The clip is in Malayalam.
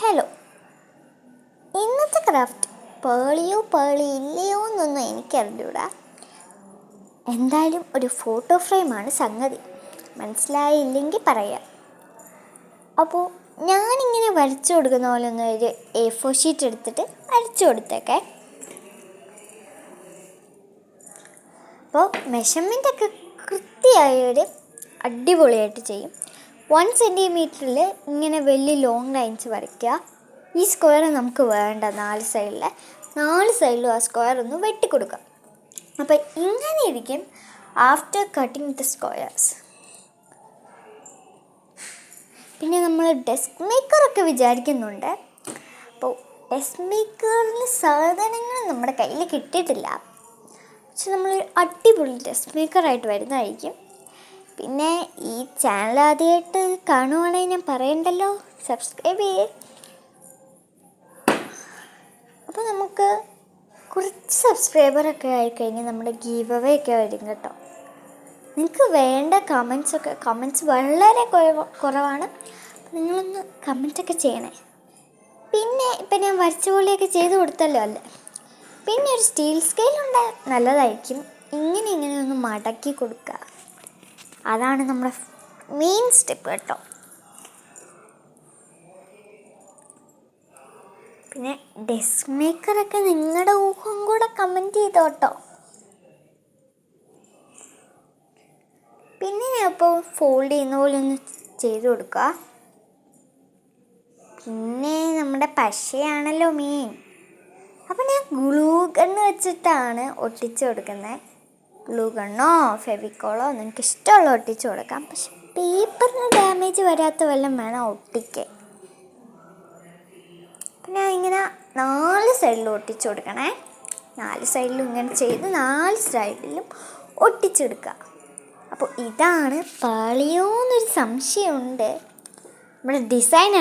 ഹലോ ഇന്നത്തെ ക്രാഫ്റ്റ് പേളിയോ പേളി ഇല്ലയോ എന്നൊന്നും എനിക്കറിഞ്ഞൂടാ. എന്തായാലും ഒരു ഫോട്ടോ ഫ്രെയിമാണ് സംഗതി. മനസ്സിലായില്ലെങ്കിൽ പറയാം. അപ്പോൾ ഞാനിങ്ങനെ വരച്ചു കൊടുക്കുന്ന പോലെ ഒന്ന് ഒരു എ ഫോർ ഷീറ്റ് എടുത്തിട്ട് വരച്ചു കൊടുത്തേക്കെ. അപ്പോൾ മെഷർമെന്റ് ഒക്കെ കൃത്യമായൊരു അടിപൊളിയായിട്ട് ചെയ്യും. വൺ സെന്റിമീറ്ററിൽ ഇങ്ങനെ വലിയ ലോങ് ലൈൻസ് വരയ്ക്കുക. ഈ സ്ക്വയർ നമുക്ക് വേണ്ട നാല് സൈഡിൽ നാല് സൈഡിലും ആ സ്ക്വയർ ഒന്ന് വെട്ടിക്കൊടുക്കുക അപ്പോൾ ഇങ്ങനെ ഇരിക്കും ആഫ്റ്റർ കട്ടിങ് ദ സ്ക്വയേഴ്സ് പിന്നെ നമ്മൾ ഡെസ്ക് മേക്കറൊക്കെ വിചാരിക്കുന്നുണ്ട്. അപ്പോൾ ഡെസ്ക് മേക്കറിൽ സാധനങ്ങൾ നമ്മുടെ കയ്യിൽ കിട്ടിയിട്ടില്ല. പക്ഷെ നമ്മൾ അടിപൊളി ഡെസ്ക് മേക്കറായിട്ട് വരുന്നതായിരിക്കും. പിന്നെ ഈ ചാനൽ ആദ്യമായിട്ട് കാണുവാണെങ്കിൽ ഞാൻ പറയണ്ടല്ലോ? സബ്സ്ക്രൈബ് ചെയ്യേ. അപ്പോൾ നമുക്ക് കുറച്ച് സബ്സ്ക്രൈബറൊക്കെ ആയിക്കഴിഞ്ഞാൽ നമ്മുടെ ഗീവ് അവേ ഒക്കെ വരും കേട്ടോ. നിങ്ങൾക്ക് വേണ്ട കമൻസൊക്കെ കമൻസ് വളരെ കുറവ് കുറവാണ്. നിങ്ങളൊന്ന് കമന്റൊക്കെ ചെയ്യണേ. പിന്നെ ഇപ്പം ഞാൻ വരച്ച പോലെയൊക്കെ ചെയ്ത് കൊടുത്തല്ലോ അല്ലേ? പിന്നെ ഒരു സ്റ്റീൽ സ്കെയിൽ ഉണ്ട്. നല്ലതായിരിക്കും. ഇങ്ങനെ ഇങ്ങനെ ഒന്ന് മടക്കി കൊടുക്കുക അതാണ് നമ്മുടെ മെയിൻ സ്റ്റെപ്പ് കേട്ടോ. പിന്നെ ഡെസ്ക് മേക്കറൊക്കെ നിങ്ങളുടെ ഊഹം കൂടെ കമന്റ് ചെയ്തോ കേട്ടോ. പിന്നെ അപ്പോൾ ഫോൾഡ് ചെയ്യുന്ന പോലെ ഒന്ന് ചെയ്ത് കൊടുക്കുക പിന്നെ നമ്മുടെ പശയാണല്ലോ മെയിൻ അപ്പോൾ ഞാൻ ഗ്ലൂ ഗണ്ണ് വെച്ചിട്ടാണ് ഒട്ടിച്ചു കൊടുക്കുന്നത് ഗ്ലൂ ഗണ്ണോ ഫെവിക്കോളോ നിങ്ങൾക്ക് ഇഷ്ടമുള്ള ഒട്ടിച്ച് കൊടുക്കാം. പക്ഷെ പേപ്പറിന് ഡാമേജ് വരാത്ത വല്ലതും വേണം ഒട്ടിക്കാൻ പിന്നെ ഇങ്ങനെ നാല് സൈഡിലും ഒട്ടിച്ച് കൊടുക്കണേ. നാല് സൈഡിലും ഇങ്ങനെ ചെയ്ത് നാല് സൈഡിലും ഒട്ടിച്ചെടുക്കുക. അപ്പോൾ ഇതാണ് പാളിയോന്നൊരു സംശയമുണ്ട്. നമ്മുടെ ഡിസൈൻ